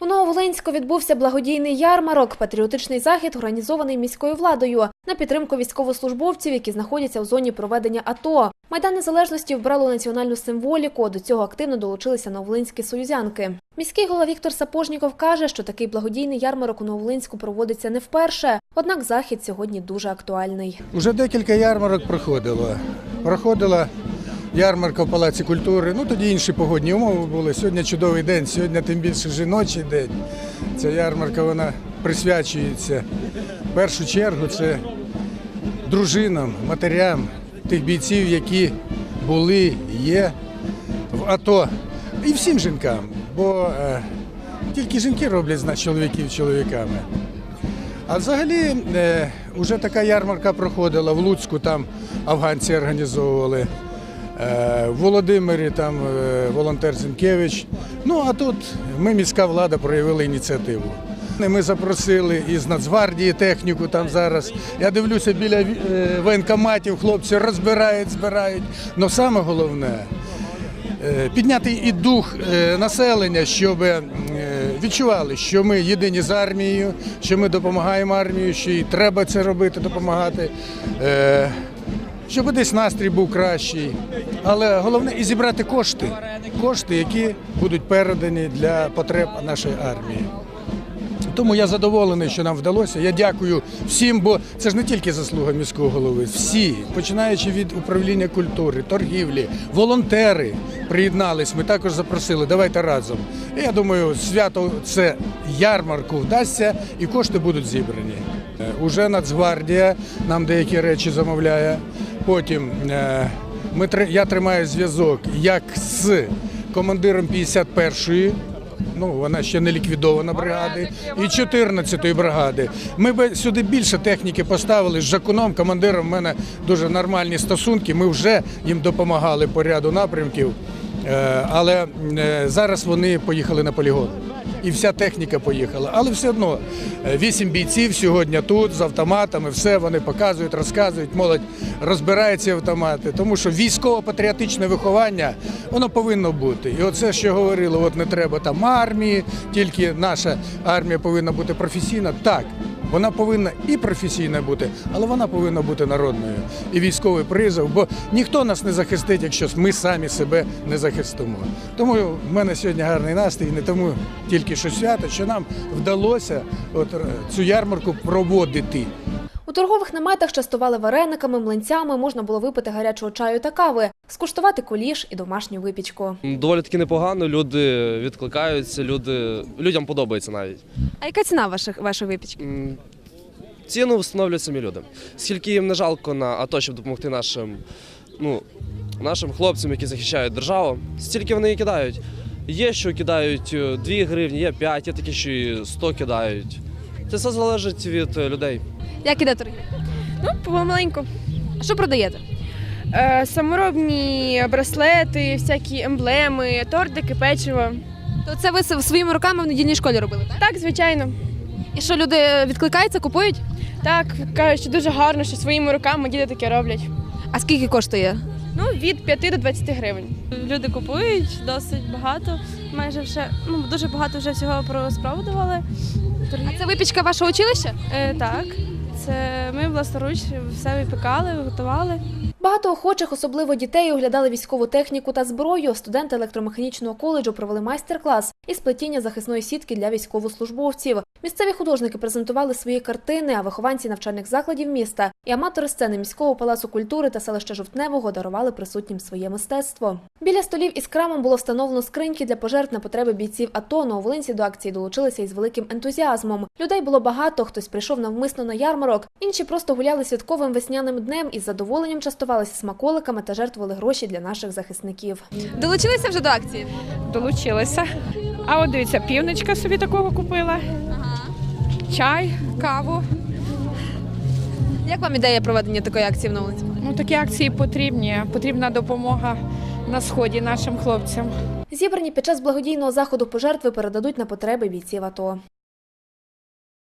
У Нововолинську відбувся благодійний ярмарок, патріотичний захід, організований міською владою на підтримку військовослужбовців, які знаходяться у зоні проведення АТО. Майдан Незалежності вбрало національну символіку. До цього активно долучилися нововолинські союзянки. Міський голова Віктор Сапожніков каже, що такий благодійний ярмарок у Нововолинську проводиться не вперше. Однак захід сьогодні дуже актуальний. Уже декілька ярмарок проходило. Проходила ярмарка в Палаці культури. Ну тоді інші погодні умови були. Сьогодні чудовий день, сьогодні тим більше жіночий день. Ця ярмарка вона присвячується в першу чергу це дружинам, матерям тих бійців, які були, є в АТО. І всім жінкам, бо е, тільки жінки роблять з нас чоловіків чоловіками. А взагалі, е, вже така ярмарка проходила в Луцьку, там афганці організовували. Е, Володимирі там е, волонтер Зінкевич. Ну а тут ми, міська влада, проявили ініціативу. Ми запросили із Нацгвардії техніку там зараз. Я дивлюся біля е, воєнкоматів, хлопці розбирають, збирають. Але саме головне підняти і дух населення, щоб відчували, що ми єдині з армією, що ми допомагаємо армії, що і треба це робити, допомагати. Щоб десь настрій був кращий. Але головне і зібрати кошти, кошти, які будуть передані для потреб нашої армії. Тому я задоволений, що нам вдалося. Я дякую всім, бо це ж не тільки заслуга міського голови. Всі, починаючи від управління культури, торгівлі, волонтери приєднались. Ми також запросили. Давайте разом. Я думаю, свято це ярмарку вдасться і кошти будуть зібрані. Е, Уже Нацгвардія нам деякі речі замовляє. Потім е, ми я тримаю зв'язок як з командиром 51-ї ну вона ще не ліквідована бригади, і 14-ї бригади. Ми би сюди більше техніки поставили з Жакуном, командиром. в мене дуже нормальні стосунки. Ми вже їм допомагали по ряду напрямків, але е, зараз вони поїхали на полігон. І вся техніка поїхала. Але все одно е, вісім бійців сьогодні тут з автоматами, все вони показують, розказують, молодь розбирається автомати. Тому що військово-патріотичне виховання воно повинно бути. І оце, що говорили, от не треба там армії, тільки наша армія повинна бути професійна. Так, вона повинна і професійна бути, але вона повинна бути народною. І військовий призов, бо ніхто нас не захистить, якщо ми самі себе не захистимо. Тому в мене сьогодні гарний настрій, не тому тільки що свято, що нам вдалося от е, цю ярмарку проводити. У торгових наметах частували варениками, млинцями, можна було випити гарячого чаю та кави, скуштувати куліш і домашню випічку. Доволі таки непогано. Люди відкликаються, люди людям подобається навіть. А яка ціна ваших вашої випічки? Ціну встановлюють самі люди. Скільки їм не жалко на АТО, щоб допомогти нашим, ну, нашим хлопцям, які захищають державу, стільки вони і кидають. Є, що кидають е, 2 гривні, є 5, є такі, що і 100 кидають. Це все залежить від е, людей. Як іде торгівля? Ну, помаленьку. А що продаєте? Е, саморобні браслети, всякі емблеми, тортики, печиво. То це ви своїми руками в недільній школі робили, так? Так, звичайно. І що люди відкликаються, купують? Так, кажуть, що дуже гарно, що своїми руками діти таке роблять. А скільки коштує? Ну, від 5 до 20 гривень. Люди купують досить багато. Майже вже ну дуже багато вже всього про спробували. А це випічка вашого училища? Е, так, це ми власноруч все випікали, готували. Багато охочих, особливо дітей, оглядали військову техніку та зброю. Студенти електромеханічного коледжу провели майстер-клас із плетіння захисної сітки для військовослужбовців. Місцеві художники презентували свої картини, а вихованці навчальних закладів міста і аматори сцени міського палацу культури та селища Жовтневого дарували присутнім своє мистецтво. Біля столів із крамом було встановлено скриньки для пожертв на потреби бійців АТО. Нововолинці до акції долучилися із великим ентузіазмом. Людей було багато, хтось прийшов навмисно на ярмарок, інші просто гуляли святковим весняним днем і з задоволенням частувалися смаколиками та жертвували гроші для наших захисників. Долучилися вже до акції? долучилася. А от дивіться, півничка собі такого купила, чай, каву. Як вам ідея проведення такої акції в Новолинці? Ну такі акції потрібні. Потрібна допомога на сході нашим хлопцям. Зібрані під час благодійного заходу пожертви передадуть на потреби бійців АТО.